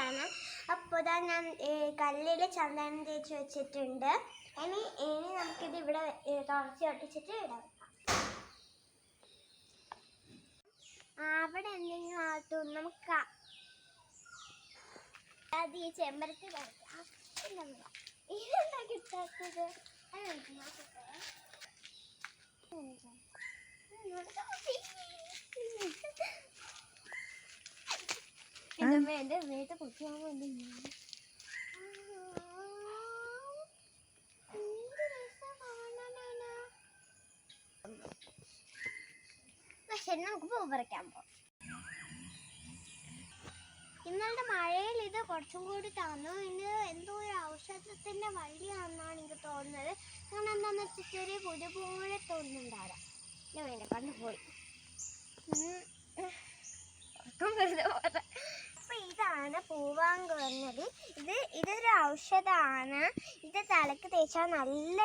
ആണ് അപ്പോൾ ഇതാ ഞാൻ കല്ലിൽ ചന്ദനം തേച്ച് വെച്ചിട്ടുണ്ട് ഇനി ഇനി നമുക്കിത് ഇവിടെ തുറച്ച് ഒട്ടിച്ചിട്ട് ഇടാം അവിടെ എന്തെങ്കിലും ആകത്തും നമുക്ക് അത് ഈ ചെമ്പരത്തി കഴിക്കാം? ഇതെന്താ കിട്ടാത്തത് അത് നോക്കട്ടെ. എന്താ? പക്ഷെ നമുക്ക് പൂ പറിക്കാൻ പോകാം ഇന്നലത്തെ മഴയിൽ ഇത് കുറച്ചും കൂടി തന്നു. ഇന്ന് എന്തോ ഒരു ഔഷധത്തിന്റെ വഴിയാണെന്നാണ് എനിക്ക് തോന്നുന്നത്. കാരണം എന്താന്ന് വെച്ചാൽ ചെറിയ പുതിയ പോലെ തോന്നുന്നുണ്ടാവില്ല ഞാൻ വേണ്ട കണ്ടുപോയി വെറുതെ പോരാ. അപ്പൊ ഇതാണ് പൂവാങ്ക് പറഞ്ഞത് ഇത് ഇതൊരു ഔഷധമാണ് ഇത് തലക്ക് തേച്ചാൽ നല്ല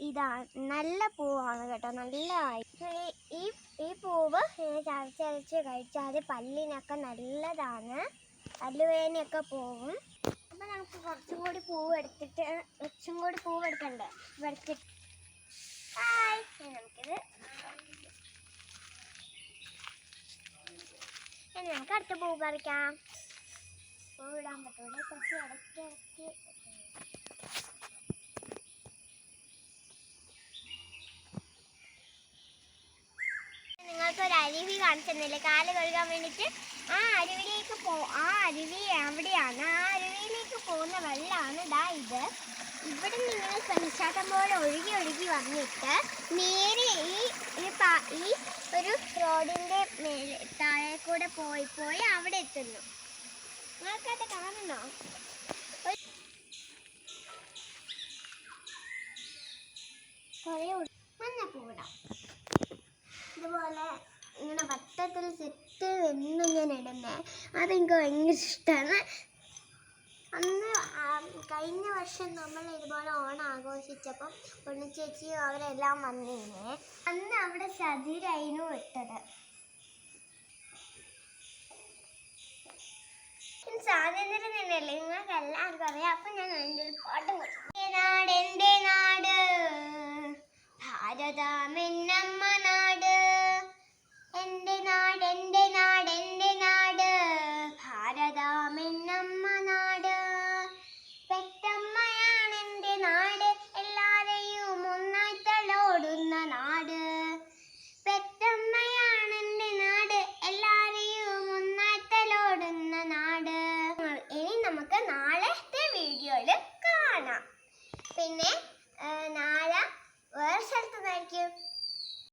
ഇതാണ് നല്ല പൂവാണ് കേട്ടോ. നല്ല ഈ- ഈ പൂവ് ചതച്ചരച്ച് കഴിച്ചാൽ പല്ലിനൊക്കെ നല്ലതാണ്. പല്ലുവേദനയൊക്കെ പോവും. അപ്പൊ നമുക്ക് കുറച്ചും കൂടി പൂവ് എടുത്തിട്ട് കുറച്ചും കൂടി പൂവ് എടുക്കണ്ടേ? എടുത്തിട്ട് ഹായ്. നമുക്കിത് ഇനി നമുക്ക് അടുത്ത പൂ പറിക്കാം. പൂ ഇടാൻ പറ്റൂല കുറച്ച് ഇടയ്ക്ക് ഇടയ്ക്ക് നിങ്ങൾക്കൊരു അരുവി കാണിച്ചെന്നില്ലേ? കാൽ കഴുകാൻ വേണ്ടിയിട്ട് ആ അരുവിയിലേക്ക് പോ ആ അരുവി എവിടെയാണ് ആ അരുവിയിലേക്ക് പോകുന്ന വെള്ളമാണ് ഇതാ ഇത്. ഇവിടെ നിങ്ങൾ വെള്ളച്ചാട്ടം പോലെ ഒഴുകി ഒഴുകി വന്നിട്ട് നേരെ ഈ ഈ ഒരു റോഡിന്റെ മേലെ താഴെ കൂടെ പോയി പോയി അവിടെ എത്തുന്നു. കാണണോ കുറേ മഞ്ഞപ്പൂവിടാം ഇതുപോലെ ഇങ്ങനെ വട്ടത്തിൽ സെറ്റ് എന്ന് ഞാൻ ഇടുന്നത് അതെനിക്ക് ഭയങ്കര ഇഷ്ടമാണ് അന്ന് കഴിഞ്ഞ വർഷം നമ്മൾ ഇതുപോലെ ഓണം ആഘോഷിച്ചപ്പം ഉണ്ണിച്ചേച്ചിയും അവരെല്ലാം വന്നിരുന്നേ. അന്ന് അവിടെ ചതിരായിരുന്നു ഇട്ടത്. തന്നെയല്ലേ? നിങ്ങൾക്ക് എല്ലാവർക്കും അറിയാം. അപ്പം ഞാൻ എന്റെ ഒരു പാട്ടും പിന്നെ നാളെ വേറെ സ്ഥലത്തുനിന്നായിരിക്കും